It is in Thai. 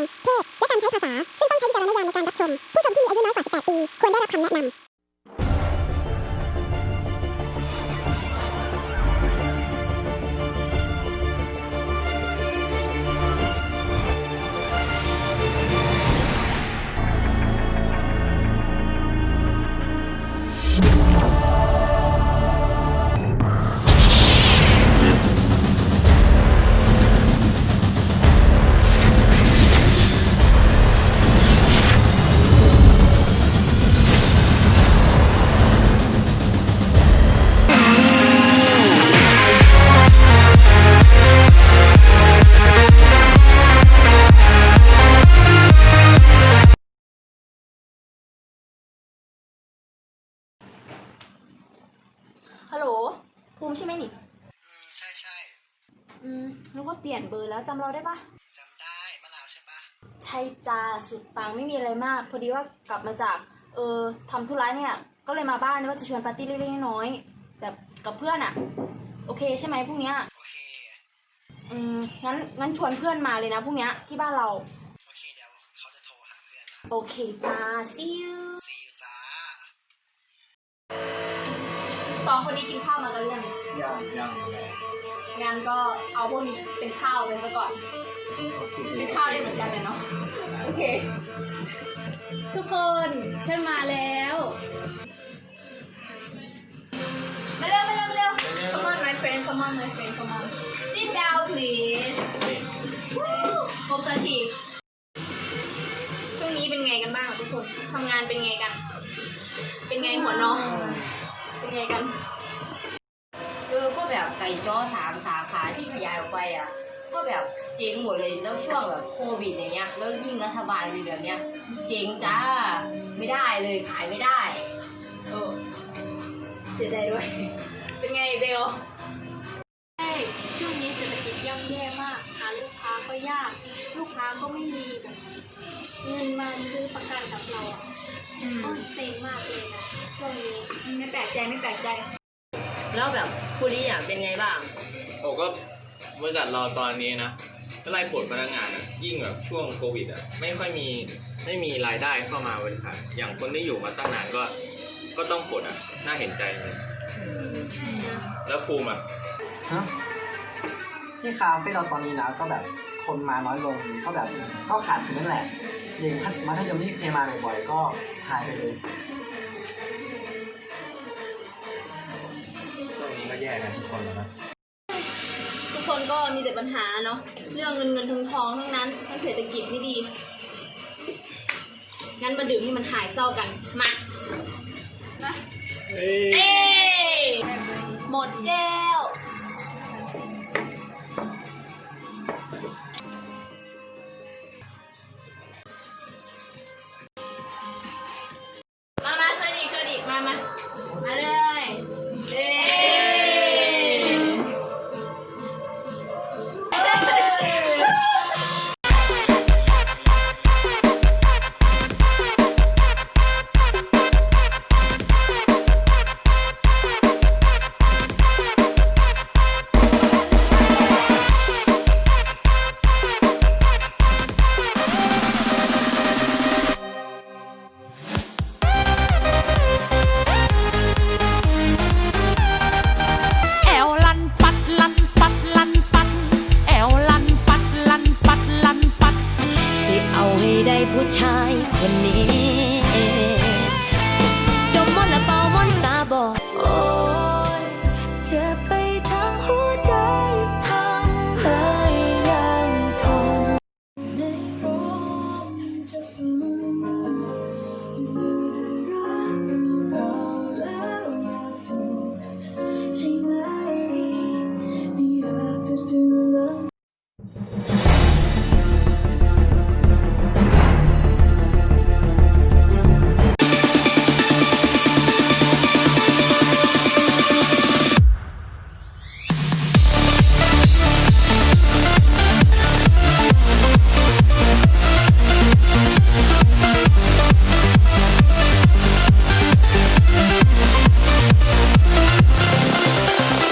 ง เพศ และการใช้ภาษา ซึ่งต้องใช้วิจารณญาณในการรับชม ผู้ชมที่มีอายุน้อยกว่า 18 ปี ควรได้รับคำแนะนำ ฮัลโหล ภูมิใช่ไหมนี่ อืมใช่ใช่อืมนึกว่าเปลี่ยนเบอร์แล้วจำเราได้ปะจำได้มะนาวใช่ปะใช่จ้าสุดปังไม่มีอะไรมาก พอดีว่ากลับมาจาก เออทำธุระเนี่ย ก็เลยมาบ้านว่าจะชวนปาร์ตี้เล็กๆน้อยๆแบบกับเพื่อนอะโอเคใช่ไหมพรุ่งเนี้ย โอเค อืมงั้นงั้นชวนเพื่อนมาเลยนะพรุ่งเนี้ยที่บ้านเรา โอเคเดี๋ยวเขาจะโทรหาเพื่อนนะ โอเคจ้า see you สองคนนี้กินข้าวมากันหรือยังยังยังงั้นก็เอาพวกนี้เป็นข้าวไปซะก่อน เป็นข้าวได้เหมือนกันเลยเนาะ โอเค ทุกคนฉันมาแล้วมาเร็วมาเร็วมาเร็ว Come on my friend Come on my friend Come on Sit down please ครบสักทีช่วงนี้เป็นไงกันบ้างอะทุกคนทำงานเป็นไงกัน เป็นไงหัวน้อง เป็นไงกันเออก็แบบไก่จ้อสามสาขาที่ขยายออกไปอะ ก็แบบเจ๊งหมดเลยแล้วช่วงแบบโควิดอย่างเงี้ยแล้วยิ่งรัฐบาลเป็นแบบเนี้ยเจ๊งจ้าไม่ได้เลยขายไม่ได้โอ้เสียใจด้วย เป็นไงเบลใช่ช่วงนี้เศรษฐกิจย่ำแย่มาก หาลูกค้าก็ยาก กค้าก็ไม่มีแบบเงินมาซื้อประกันกับเราอะก็เซ็งมากเลยนะช่วงนี้ไม่แปลกใจไม่แปลกใจ แล้วแบบคุริอะเป็นไงบ้าง โอ้ก็บริษัทเราตอนนี้นะก็ไล่ปลดพนักงานอะยิ่งแบบช่วงโควิดอะไม่ค่อยมีไม่มีรายได้เข้ามาบริษัทอย่างคนที่อยู่มาตั้งนานก็ ก็ต้องปลดอะน่าเห็นใจเลยแล้วภูมิอะ ฮะที่คาเฟ่เราตอนนี้นะก็แบบ คนมาน้อยลงก็แบบก็ขาดทุนนั่นแหละอย่างมัธยมที่เคยมาบ่อยๆก็หายไปเลยตรงนี้ก็แย่กันทุกคนแล้วนะทุกคนก็มีแต่ปัญหาเนาะเรื่องเงินเงินทองทองทั้งนั้นทั้งเศรษฐกิจไม่ดี งั้นมาดื่มให้มันหายเศร้ากันมามาเฮ้ยเอ้ยหมดแก้ว Hello. ชายคนนี้